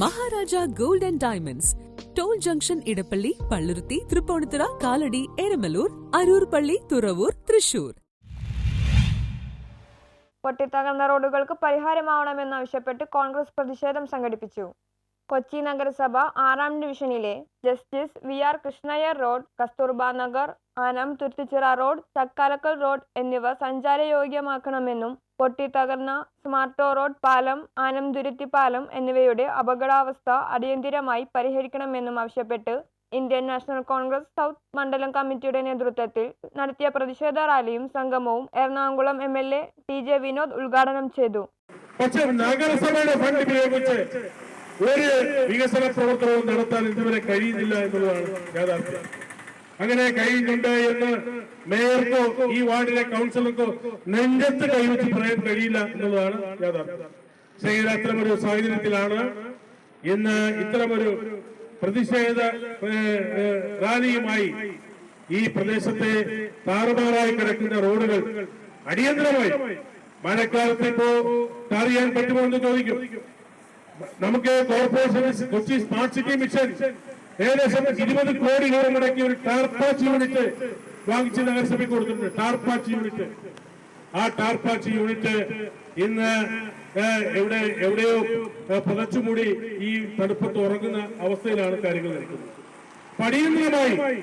Maharaja gold and diamonds. Toll junction Edappally Palluruthy Tripunithura Kalady Eramalloor Aroor പള്ളി തുറവൂർ തൃശൂർ. പൊട്ടിത്തകർന്ന റോഡുകൾക്ക് പരിഹാരമാവണമെന്നാവശ്യപ്പെട്ട് കോൺഗ്രസ് പ്രതിഷേധം സംഘടിപ്പിച്ചു. കൊച്ചി നഗരസഭ ആറാം ഡിവിഷനിലെ justice V R Krishna Iyer road Kasturba Nagar annum Thuruthichira road Chakkalakkal road എന്നിവ സഞ്ചാരയോഗ്യമാക്കണമെന്നും പൊട്ടിത്തകർന്ന സ്മാർട്ടോ റോഡ് പാലം ആനംതുരുത്തി പാലം എന്നിവയുടെ അപകടാവസ്ഥ അടിയന്തിരമായി പരിഹരിക്കണമെന്നും ആവശ്യപ്പെട്ട് ഇന്ത്യൻ നാഷണൽ കോൺഗ്രസ് സൗത്ത് മണ്ഡലം കമ്മിറ്റിയുടെ നേതൃത്വത്തിൽ നടത്തിയ പ്രതിഷേധ റാലിയും സംഗമവും Ernakulam M L A T J Vinod ഉദ്ഘാടനം ചെയ്തു. പക്ഷേ നഗരസഭയുടെ ഫണ്ട് ഉപയോഗിച്ച് ഒരു വികസന പ്രവർത്തനവും നടത്താൻ ഇതുവരെ കഴിയുന്നില്ല എന്നുള്ളതാണ് യാഥാർത്ഥ്യം. അങ്ങനെ കഴിയുന്നുണ്ട് എന്ന് മേയർക്കോ ഈ വാർഡിലെ കൗൺസിലർക്കോ നെഞ്ചത്ത് കൈവച്ച് പറയാൻ കഴിയില്ല എന്നുള്ളതാണ് യാഥാർത്ഥ്യം. ശരി അത്തരമൊരു സാഹചര്യത്തിലാണ് ഇന്ന് ഇത്തരമൊരു പ്രതിഷേധ റാലിയുമായി ഈ പ്രദേശത്തെ താറുമാറായി കിടക്കുന്ന റോഡുകൾ അടിയന്തരമായി മഴക്കാലത്ത് ഇപ്പോ ചെയ്യാൻ പറ്റുമോ എന്ന് ചോദിക്കും. നമുക്ക് corporation Kochi smart city mission ഏകദേശം ഇരുപത് കോടി രൂപ മുടക്കി ഒരു ടാർപാച്ച് യൂണിറ്റ് വാങ്ങിച്ച് നഗരസഭയ്ക്ക് കൊടുത്തിട്ടുണ്ട്. Tar patch unit. ആ ടാർപാച്ച് യൂണിറ്റ് ഇന്ന് എവിടെ എവിടെയോ പുതച്ചുമൂടി ഈ തണുപ്പത്ത് ഉറങ്ങുന്ന അവസ്ഥയിലാണ് കാര്യങ്ങൾ നിൽക്കുന്നത്. പടിയന്തരമായി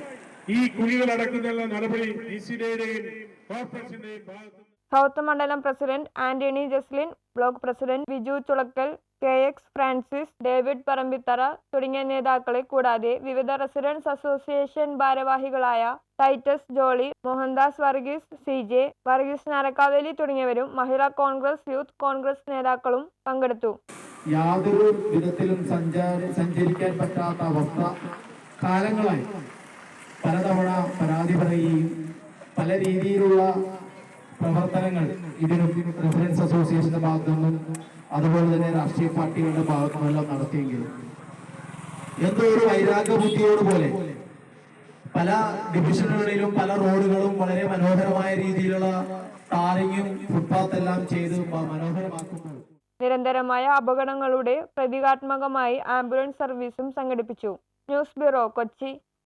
ഈ കുഴികൾ അടക്കുന്നതിനുള്ള നടപടി ഈ സിയുടെയും കോർപ്പറേഷന്റെയും ഭാഗത്ത് സൗത്ത് മണ്ഡലം president Antony Jaslin block president Viju Chulakkal K X Francis David Parambithara തുടങ്ങിയ നേതാക്കളെ കൂടാതെ വിവിധ റെസിഡൻസ് അസോസിയേഷൻ ഭാരവാഹികളായ ടൈറ്റസ് ജോളി മോഹൻദാസ് വർഗീസ് സി ജെ വർഗീസ് നാരക്കാവേലി തുടങ്ങിയവരും മഹിളാ കോൺഗ്രസ് യൂത്ത് കോൺഗ്രസ് നേതാക്കളും പങ്കെടുത്തു. യാതൊരു വിധത്തിലും സഞ്ചാരി സഞ്ചരിക്കാൻ പറ്റാത്ത അവസ്ഥ കാലങ്ങളായി. പലതവണ പരാതി പറയുകയും പല രീതിയിലുള്ള പ്രവർത്തനങ്ങൾ ഇതിനും റെഫറൻസ് അസോസിയേഷന്റെ ഭാഗത്തു നിന്നും അതുപോലെ തന്നെ രാഷ്ട്രീയ പാർട്ടികളുടെ ഭാഗത്തു നിന്നെല്ലാം നടത്തിയെങ്കിലും. എന്തോ ഒരു വൈരാഗ്യ ബുദ്ധിയോട് പോലെ ഡിവിഷനുകളിലും പല റോഡുകളും വളരെ മനോഹരമായ രീതിയിലുള്ള ടാറിങ്ങും ഫുട്പാത്ത് എല്ലാം ചെയ്ത് മനോഹരമാക്കുന്നു. നിരന്തരമായ അപകടങ്ങളുടെ പ്രതീകാത്മകമായി ആംബുലൻസ് സർവീസും സംഘടിപ്പിച്ചു. News bureau Kochi.